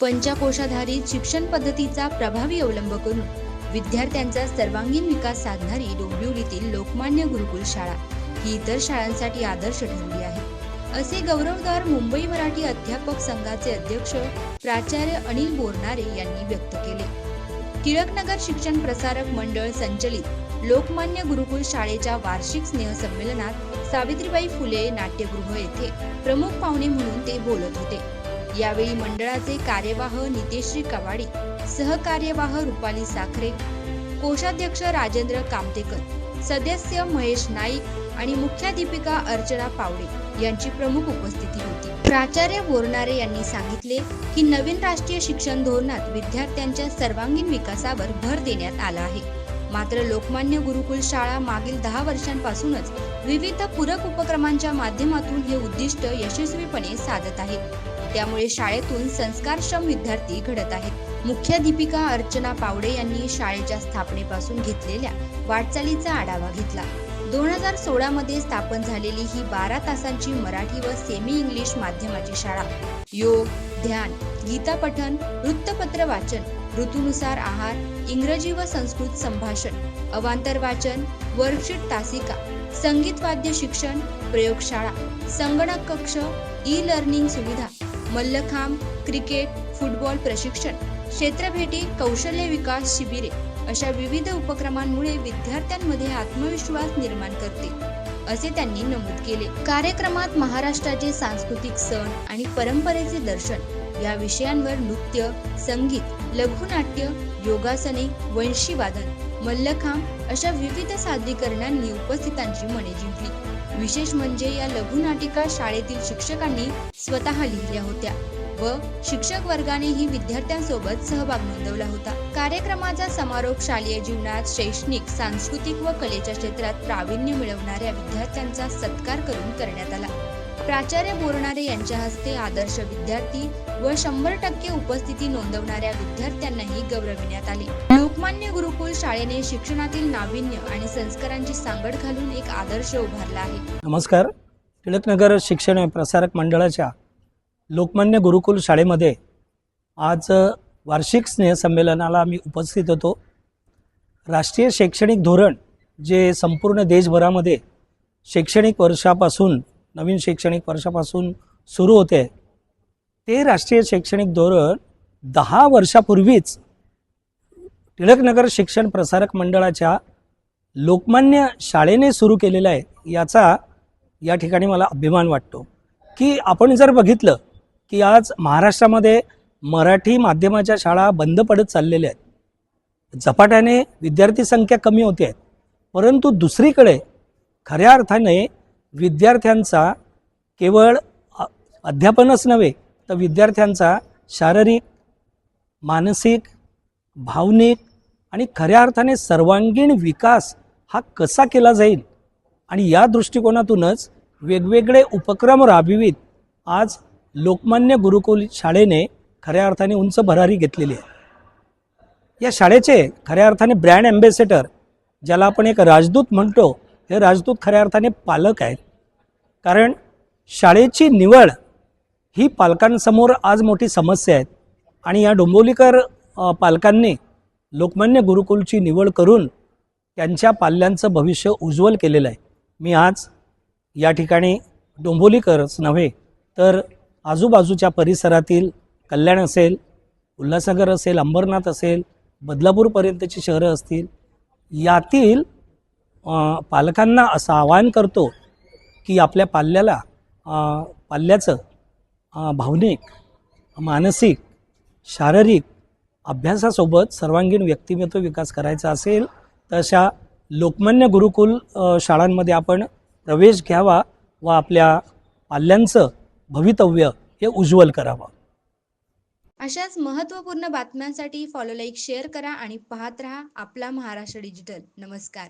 पंचकोशाधारित शिक्षण पद्धतीचा प्रभावी अवलंब करून विद्यार्थ्यांचा सर्वांगीण विकास साधणारी डोंबिवलीतील लोकमान्य गुरुकुल शाळा ही इतर शाळांसाठी आदर्श ठरली आहे. असे गौरवदार मुंबई मराठी अध्यापक संघाचे अध्यक्ष प्राचार्य अनिल बोरनारे यांनी व्यक्त केले. टिळकनगर शिक्षण प्रसारक मंडळ संचलित लोकमान्य गुरुकुल शाळेच्या वार्षिक स्नेहसंमेलनात सावित्रीबाई फुले नाट्यगृह येथे प्रमुख पाहुणे म्हणून ते बोलत होते. यावेळी मंडळाचे कार्यवाह नितेश्री कवाडी सहकार्यवाह रुपाली साखरे कोषाध्यक्ष राजेंद्र कामतेकर सदस्य महेश नाईक आणि मुख्याध्यापिका अर्चना पावडे यांची प्रमुख उपस्थिती होती. प्राचार्य बोरणारे यांनी सांगितले की नवीन राष्ट्रीय शिक्षण धोरणात विद्यार्थ्यांच्या सर्वांगीण विकासावर भर देण्यात आला आहे. मात्र लोकमान्य गुरुकुल शाळा मागील दहा वर्षांपासूनच विविध पूरक उपक्रमांच्या माध्यमातून हे उद्दिष्ट यशस्वीपणे साधत आहेत त्यामुळे शाळेतून संस्कारक्षम विद्यार्थी घडत आहेत. मुख्याध्यापिका अर्चना पावडे यांनी शाळेच्या स्थापनेपासून घेतलेल्या वाटचालीचा आढावा घेतला. दोन हजार सोळा मध्ये स्थापन झालेली ही बारा तासांची मराठी व सेमी इंग्लिश माध्यमाची शाळा. योग ध्यान गीता पठन वृत्तपत्र वाचन ऋतूनुसार आहार इंग्रजी व संस्कृत संभाषण अवांतर वाचन वर्कशीट तासिका संगीत वाद्य शिक्षण प्रयोगशाळा संगणक कक्ष ई लर्निंग सुविधा मल्लखांब क्रिकेट फुटबॉल प्रशिक्षण क्षेत्रभेटी कौशल्य विकास शिबिरे अशा विविध उपक्रमांमुळे विद्यार्थ्यांमध्ये आत्मविश्वास निर्माण करते असे त्यांनी नमूद केले. कार्यक्रमात महाराष्ट्राचे सांस्कृतिक सण आणि परंपरेचे दर्शन या विषयांवर नृत्य संगीत लघुनाट्य योगासने वंशीवादन मल्लखांब अशा विविध सादरीकरणांनी उपस्थितांची मने जिंकली. विशेष म्हणजे या लघुनाटिका शाळेतील शिक्षकांनी स्वतः लिहिल्या होत्या व शिक्षक वर्गानेही विद्यार्थ्यांसोबत सहभाग नोंदवला होता. कार्यक्रमाचा समारोप शालेय जीवनात शैक्षणिक सांस्कृतिक व कलेच्या क्षेत्रात प्रावीण्य मिळवणाऱ्या विद्यार्थ्यांचा सत्कार करून करण्यात आला. प्राचार्य बोरणारे यांच्या हस्ते आदर्श विद्यार्थी व शंभर टक्के उपस्थिती नोंदवणाऱ्या विद्यार्थ्यांनाही गौरविण्यात आले. लोकमान्य गुरुकुल शाळेने शिक्षणातील नाविन्य आणि संस्कारांची सांगड घालून एक आदर्श उभारला आहे. नमस्कार. टिळकनगर शिक्षण प्रसारक मंडळाच्या लोकमान्य गुरुकुल शाळेमध्ये आज वार्षिक स्नेहसंमेलनाला आम्ही उपस्थित होतो. राष्ट्रीय शैक्षणिक धोरण जे संपूर्ण देशभरामध्ये शैक्षणिक वर्षापासून नवीन शैक्षणिक वर्षापासून सुरू होते. ते राष्ट्रीय शैक्षणिक धोरण दहा वर्षापूर्वीच टिळकनगर शिक्षण प्रसारक मंडळाच्या लोकमान्य शाळेने सुरू केलेलं आहे याचा या ठिकाणी मला अभिमान वाटतो. की आपण जर बघितलं की आज महाराष्ट्रामध्ये मराठी माध्यमाच्या शाळा बंद पडत चाललेल्या आहेत. झपाट्याने विद्यार्थी संख्या कमी होते आहेत. परंतु दुसरीकडे खऱ्या अर्थाने विद्यार्थ्यांचा केवळ अध्यापनच नव्हे तर विद्यार्थ्यांचा शारीरिक मानसिक भावनिक आणि खऱ्या अर्थाने सर्वांगीण विकास हा कसा केला जाईल? आणि या दृष्टिकोनातूनच वेगवेगळे उपक्रम राबवित आज लोकमान्य गुरुकुल शाळेने खऱ्या अर्थाने उंच भरारी घेतलेली आहे. या शाळेचे खऱ्या अर्थाने ब्रँड ॲम्बेसेडर ज्याला आपण एक राजदूत म्हणतो हे राजदूत खऱ्या अर्थाने पालक आहेत. कारण शाळेची निवड ही पालकांसमोर आज मोठी समस्या आहे. आणि या डोंबोलीकर पालकांनी लोकमान्य गुरुकुलची निवड करून त्यांच्या पाल्यांचं भविष्य उज्ज्वल केलेलं आहे. मी आज या ठिकाणी डोंबोलीकरच नव्हे तर आजूबाजूच्या परिसरातील कल्याण असेल उल्हासनगर असेल अंबरनाथ असेल बदलापूरपर्यंतची शहरं असतील यातील पालकांना असं आवाहन करतो की आपल्या पाल्याला पाल्याचं भावनिक मानसिक शारीरिक अभ्यासासोबत सर्वांगीण व्यक्तिमत्व विकास करायचा असेल तर अशा लोकमान्य गुरुकुल शाळांमध्ये आपण प्रवेश घ्यावा व आपल्या पाल्यांचं भवितव्य हे उज्ज्वल करावं. अशाच महत्त्वपूर्ण बातम्यांसाठी फॉलो लाईक शेअर करा आणि पाहत रहा आपला महाराष्ट्र डिजिटल नमस्कार.